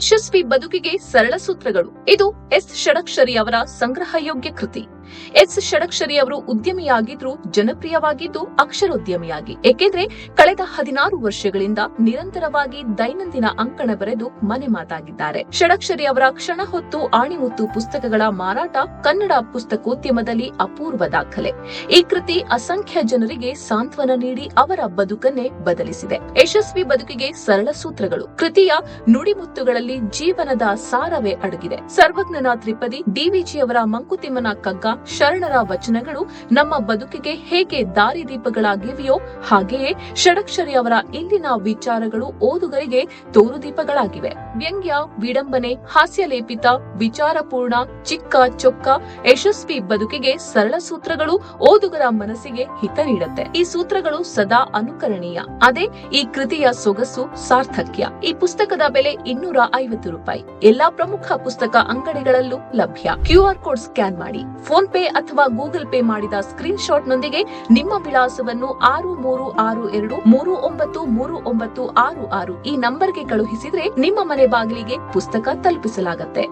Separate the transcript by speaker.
Speaker 1: ಯಶಸ್ವಿ ಬದುಕಿಗೆ ಸರಳ ಸೂತ್ರಗಳು. ಇದು ಎಸ್. ಷಡಕ್ಷರಿ ಅವರ ಸಂಗ್ರಹ ಯೋಗ್ಯ ಕೃತಿ. ಎಸ್ ಷಡಕ್ಷರಿ ಅವರು ಉದ್ಯಮಿಯಾಗಿದ್ರು ಜನಪ್ರಿಯವಾಗಿದ್ದು ಅಕ್ಷರೋದ್ಯಮಿಯಾಗಿ. ಏಕೆಂದ್ರೆ ಕಳೆದ ಹದಿನಾರು ವರ್ಷಗಳಿಂದ ನಿರಂತರವಾಗಿ ದೈನಂದಿನ ಅಂಕಣ ಬರೆದು ಮನೆ ಮಾತಾಗಿದ್ದಾರೆ. ಷಡಕ್ಷರಿ ಅವರ ಕ್ಷಣ ಹೊತ್ತು ಆಣಿಮುತ್ತು ಪುಸ್ತಕಗಳ ಮಾರಾಟ ಕನ್ನಡ ಪುಸ್ತಕೋದ್ಯಮದಲ್ಲಿ ಅಪೂರ್ವ ದಾಖಲೆ. ಈ ಕೃತಿ ಅಸಂಖ್ಯ ಜನರಿಗೆ ಸಾಂತ್ವನ ನೀಡಿ ಅವರ ಬದುಕನ್ನೇ ಬದಲಿಸಿದೆ. ಯಶಸ್ವಿ ಬದುಕಿಗೆ ಸರಳ ಸೂತ್ರಗಳು. ಕೃತಿಯ ನುಡಿಮುತ್ತುಗಳಲ್ಲಿ ಜೀವನದ ಸಾರವೇ ಅಡಗಿದೆ. ಸರ್ವಜ್ಞನ ತ್ರಿಪದಿ ಡಿವಿಜಿಯವರ ಮಂಕುತಿಮ್ಮನ ಕಗ್ಗ ಶರಣರ ವಚನಗಳು ನಮ್ಮ ಬದುಕಿಗೆ ಹೇಗೆ ದಾರಿದೀಪಗಳಾಗಿವೆಯೋ ಹಾಗೆಯೇ ಷಡಕ್ಷರಿ ಅವರ ಇಂದಿನ ವಿಚಾರಗಳು ಓದುಗರಿಗೆ ತೋರುದೀಪಗಳಾಗಿವೆ. ವ್ಯಂಗ್ಯ, ವಿಡಂಬನೆ, ಹಾಸ್ಯಲೇಪಿತ, ವಿಚಾರಪೂರ್ಣ, ಚಿಕ್ಕ ಚೊಕ್ಕ, ಯಶಸ್ವಿ ಬದುಕಿಗೆ ಸರಳ ಸೂತ್ರಗಳು ಓದುಗರ ಮನಸ್ಸಿಗೆ ಹಿತ ನೀಡುತ್ತೆ. ಈ ಸೂತ್ರಗಳು ಸದಾ ಅನುಕರಣೀಯ. ಅದೇ ಈ ಕೃತಿಯ ಸೊಗಸು ಸಾರ್ಥಕ್ಯ. ಈ ಪುಸ್ತಕದ ಬೆಲೆ ಇನ್ನೂರ ಐವತ್ತು ರೂಪಾಯಿ. ಎಲ್ಲಾ ಪ್ರಮುಖ ಪುಸ್ತಕ ಅಂಗಡಿಗಳಲ್ಲೂ ಲಭ್ಯ. ಕ್ಯೂಆರ್ ಕೋಡ್ ಸ್ಕ್ಯಾನ್ ಮಾಡಿ. ಫೋನ್ ಪೇ ಅಥವಾ ಗೂಗಲ್ ಪೇ ಮಾಡಿದ ಸ್ಕ್ರೀನ್ ಶಾಟ್ ನೊಂದಿಗೆ ನಿಮ್ಮ ವಿಳಾಸವನ್ನು ಆರು ಮೂರು ಆರು ಎರಡು ಮೂರು ಒಂಬತ್ತು ಮೂರು ಒಂಬತ್ತು ಆರು ಆರು ಈ ನಂಬರ್ಗೆ ಕಳುಹಿಸಿದ್ರೆ ನಿಮ್ಮ ಮನೆ ಬಾಗಿಲಿಗೆ ಪುಸ್ತಕ ತಲುಪಿಸಲಾಗುತ್ತೆ.